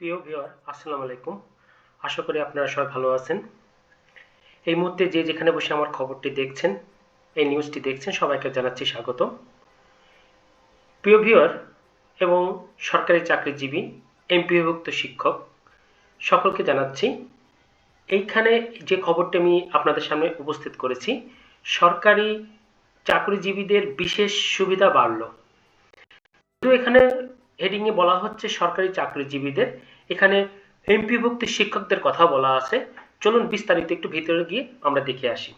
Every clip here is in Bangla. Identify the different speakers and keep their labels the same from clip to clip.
Speaker 1: প্রিয় ভিউয়ার, আসসালামু আলাইকুম। আশা করি আপনারা সবাই ভালো আছেন। এই মুহূর্তে যে যেখানে বসে আমার খবরটি দেখছেন, এই নিউজটি দেখছেন, সবাইকে জানাচ্ছি স্বাগত। প্রিয় ভিউয়ার এবং সরকারি চাকরিজীবী, এমপিভুক্ত শিক্ষক, সকলকে জানাচ্ছি, এইখানে যে খবরটি আমি আপনাদের সামনে উপস্থিত করেছি, সরকারি চাকরিজীবীদের বিশেষ সুবিধা বাড়ল। এখানে হেডিংয়ে বলা হচ্ছে সরকারি চাকরিজীবীদের। এখানে এমপিভুক্ত শিক্ষকদের কথা বলা আছে। চলুন বিস্তারিত একটু ভিতরে গিয়ে আমরা দেখে আসি।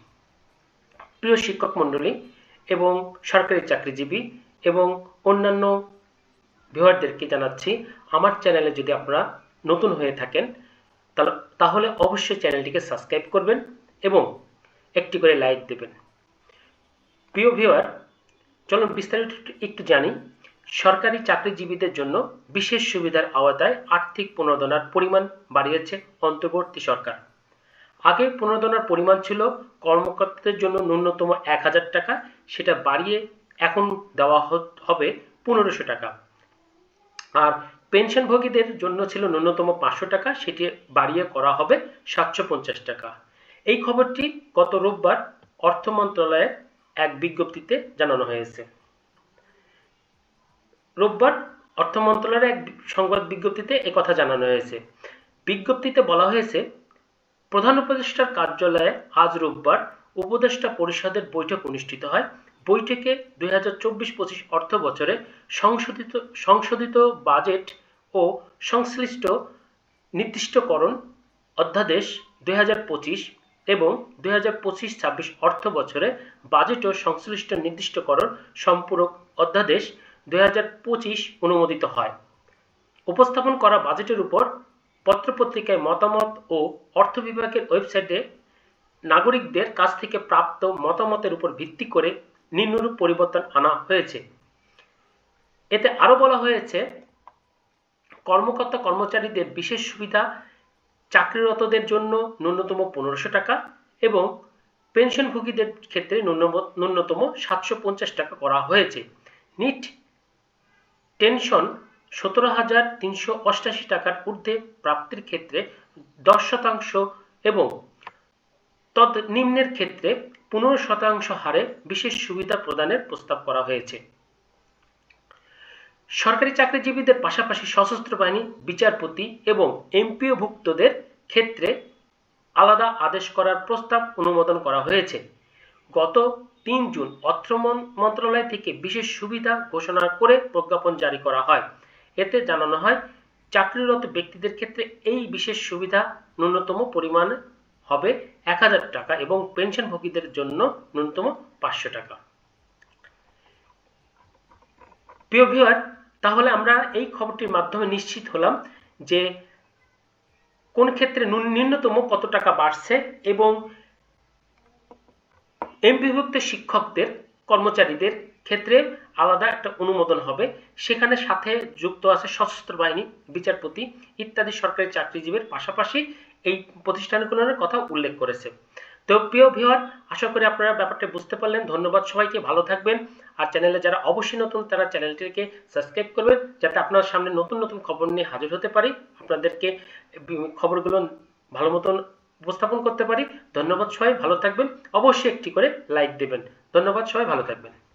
Speaker 1: প্রিয় শিক্ষক মণ্ডলী এবং সরকারি চাকরিজীবী এবং অন্যান্য ভিউয়ারদেরকে জানাচ্ছি, আমার চ্যানেলে যদি আপনারা নতুন হয়ে থাকেন তাহলে অবশ্যই চ্যানেলটিকে সাবস্ক্রাইব করবেন এবং একটি করে লাইক দেবেন। প্রিয় ভিউয়ার, চলুন বিস্তারিত একটু জানি। সরকারি চাকরিজীবীদের জন্য বিশেষ সুবিধার আওতায় আর্থিক প্রণোদনার পরিমাণ বাড়িয়েছে অন্তর্বর্তী সরকার। আগে প্রণোদনার পরিমাণ ছিল কর্মকর্তাদের জন্য ন্যূনতম এক হাজার টাকা, সেটা বাড়িয়ে এখন দেওয়া হবে পনেরোশো টাকা। আর পেনশনভোগীদের জন্য ছিল ন্যূনতম পাঁচশো টাকা, সেটি বাড়িয়ে করা হবে সাতশো পঞ্চাশ টাকা। এই খবরটি গত রোববার অর্থ মন্ত্রণালয়ের এক বিজ্ঞপ্তিতে জানানো হয়েছে। রোববার অর্থ মন্ত্রণালয়ের এক সংবাদ বিজ্ঞপ্তিতে কথা জানানো হয়েছে। বিজ্ঞপ্তিতে বলা হয়েছে, প্রধান উপদেষ্টার কার্যালয়ে আজ রোববার উপদেষ্টা পরিষদের বৈঠক অনুষ্ঠিত হয়। বৈঠকে দুই হাজার চব্বিশ পঁচিশ অর্থ বছরে সংশোধিত সংশোধিত বাজেট ও সংশ্লিষ্ট নির্দিষ্টকরণ অধ্যাদেশ দুই হাজার পঁচিশ এবং দুই হাজার পঁচিশ ছাব্বিশ অর্থ বছরে বাজেট ও সংশ্লিষ্ট নির্দিষ্টকরণ সম্পূরক অধ্যাদেশ দু হাজার পঁচিশ অনুমোদিত হয়। উপস্থাপন করা বাজেটের উপর পত্রপত্রিকায় মতামত ও অর্থ বিভাগের ওয়েবসাইটে নাগরিকদের কাছ থেকে প্রাপ্ত মতামতের উপর ভিত্তি করে নিম্নরূপ পরিবর্তন আনা হয়েছে। এতে আরও বলা হয়েছে, কর্মকর্তা কর্মচারীদের বিশেষ সুবিধা চাকরিরতদের জন্য ন্যূনতম পনেরোশো টাকা এবং পেনশনভোগীদের ক্ষেত্রে ন্যূনতম সাতশো পঞ্চাশ টাকা করা হয়েছে। নিট টেনশন সতেরো হাজার তিনশো অষ্টাশি টাকার ঊর্ধ্বে প্রাপ্তির ক্ষেত্রে দশ শতাংশ এবং তদ নিম্নের ক্ষেত্রে পনেরো শতাংশ হারে বিশেষ সুবিধা প্রদানের প্রস্তাব করা হয়েছে। সরকারি চাকরিজীবীদের পাশাপাশি সশস্ত্র বাহিনী, বিচারপতি এবং এমপিওভুক্তদের ক্ষেত্রে আলাদা আদেশ করার প্রস্তাব অনুমোদন করা হয়েছে। গত তিন জুন অর্থ মন্ত্রণালয় থেকে বিশেষ সুবিধা ঘোষণা করে প্রজ্ঞাপন জারি করা হয়। এতে জানানো হয়, চাকরিরত ব্যক্তিদের ক্ষেত্রে এই বিশেষ সুবিধা ন্যূনতম পরিমাণ হবে এক হাজার টাকা এবং পেনশনভোগীদের জন্য ন্যূনতম পাঁচশো টাকা। প্রিয় ভিউয়ার, তাহলে আমরা এই খবরটির মাধ্যমে নিশ্চিত হলাম যে কোন ক্ষেত্রে ন্যূনতম কত টাকা বাড়ছে এবং এমপিভুক্ত শিক্ষকদের, কর্মচারীদের ক্ষেত্রে আলাদা একটা অনুমোদন হবে। সেখানে সাথে যুক্ত আছে সশস্ত্র বাহিনী, বিচারপতি ইত্যাদি সরকারি চাকরিজীবীর পাশাপাশি এই প্রতিষ্ঠানগুলোর কথা উল্লেখ করেছে। তো প্রিয় ভিওয়ার আশা করি আপনারা ব্যাপারটা বুঝতে পারলেন। ধন্যবাদ সবাইকে, ভালো থাকবেন। আর চ্যানেলে যারা অবশ্যই নতুন, তারা চ্যানেলটিকে সাবস্ক্রাইব করবেন, যাতে আপনার সামনে নতুন নতুন খবর নিয়ে হাজির হতে পারি। আপনাদেরকে খবরগুলো ভালো মতন উপস্থাপন করতে পারি। ধন্যবাদ সবাই, ভালো থাকবেন। অবশ্যই একটি করে লাইক দেবেন। ধন্যবাদ সবাই, ভালো থাকবেন।